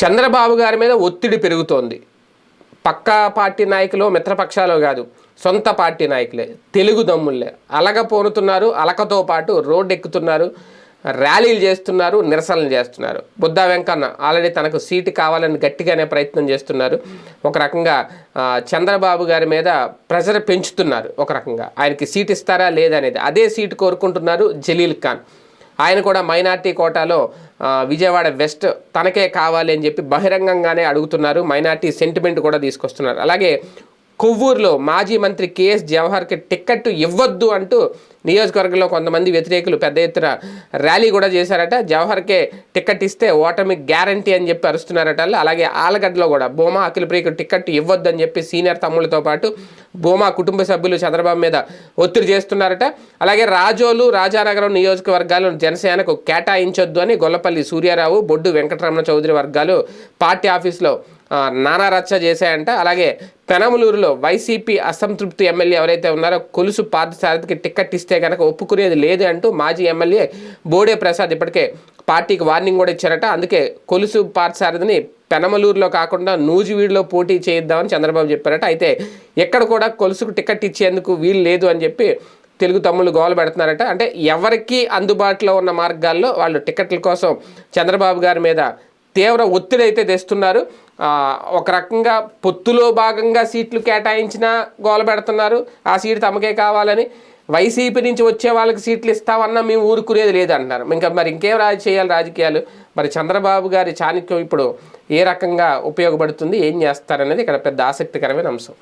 చంద్రబాబు గారి మీద ఒత్తిడి పెరుగుతోంది. పక్కా పార్టీ నాయకులు మిత్రపక్షాలు కాదు సొంత పార్టీ నాయకులే తెలుగు దమ్ముళ్ళే. అలగ పోనుతున్నారు అలకతో పాటు రోడ్డు ఎక్కుతున్నారు ర్యాలీలు చేస్తున్నారు నిరసనలు చేస్తున్నారు. బుద్ధా వెంకన్న ఆల్రెడీ తనకు సీటు కావాలని గట్టిగానే ప్రయత్నం చేస్తున్నారు. ఒక రకంగా చంద్రబాబు గారి మీద ప్రెజర్ పెంచుతున్నారు ఒక రకంగా. ఆయనకి సీట్ ఇస్తారా లేదనేది అదే సీటు కోరుకుంటున్నారు జలీల్ ఖాన్. ఆయన కూడా మైనార్టీ కోటాలో విజయవాడ వెస్ట్ తనకే కావాలి అని చెప్పి బహిరంగంగానే అడుగుతున్నారు. మైనార్టీ సెంటిమెంట్ కూడా తీసుకొస్తున్నారు. అలాగే కొవ్వూరులో మాజీ మంత్రి కేఎస్ జవహర్కి టిక్కెట్ ఇవ్వద్దు అంటూ నియోజకవర్గంలో కొంతమంది వ్యతిరేకులు పెద్ద ఎత్తున ర్యాలీ కూడా చేశారట. జవహర్కే టిక్కెట్ ఇస్తే ఓటమి గ్యారంటీ అని చెప్పి అరుస్తున్నారట. అలాగే ఆలగడ్డలో కూడా బోమా అఖిలప్రియకు టిక్కెట్ ఇవ్వద్దు అని చెప్పి సీనియర్ తమ్ముళ్ళతో పాటు బోమా కుటుంబ సభ్యులు చంద్రబాబు మీద ఒత్తిడి చేస్తున్నారట. అలాగే రాజోలు రాజానగరం నియోజకవర్గాలను జనసేనకు కేటాయించొద్దు అని గొల్లపల్లి సూర్యారావు బొడ్డు వెంకటరమణ చౌదరి వర్గాలు పార్టీ ఆఫీస్లో నానా రచ్చ చేశాయంట. అలాగే పెనమలూరులో వైసీపీ అసంతృప్తి ఎమ్మెల్యే ఎవరైతే ఉన్నారో కొలుసు పార్థసారథికి టిక్కెట్ ఇస్తే కనుక ఒప్పుకునేది లేదు అంటూ మాజీ ఎమ్మెల్యే బోడే ప్రసాద్ ఇప్పటికే పార్టీకి వార్నింగ్ కూడా ఇచ్చారట. అందుకే కొలుసు పార్థసారథిని పెనమలూరులో కాకుండా నూజివీడులో పోటీ చేయిద్దామని చంద్రబాబు చెప్పారట. అయితే ఎక్కడ కూడా కొలుసుకు టికెట్ ఇచ్చేందుకు వీలు లేదు అని చెప్పి తెలుగు తమ్ముళ్ళు గోలు పెడుతున్నారట. అంటే ఎవరికి అందుబాటులో ఉన్న మార్గాల్లో వాళ్ళు టికెట్ల కోసం చంద్రబాబు గారి మీద తీవ్ర ఒత్తిడి అయితే తెస్తున్నారు. ఒక రకంగా పొత్తులో భాగంగా సీట్లు కేటాయించినా గోల పెడుతున్నారు. ఆ సీటు తమకే కావాలని వైసీపీ నుంచి వచ్చే వాళ్ళకి సీట్లు ఇస్తామన్నా మేము ఊరుకునేది లేదంటున్నారు. ఇంకా మరి ఇంకేం రాజు చేయాలి రాజకీయాలు? మరి చంద్రబాబు గారి చాణక్యం ఇప్పుడు ఏ రకంగా ఉపయోగపడుతుంది? ఏం చేస్తారనేది ఇక్కడ పెద్ద ఆసక్తికరమైన అంశం.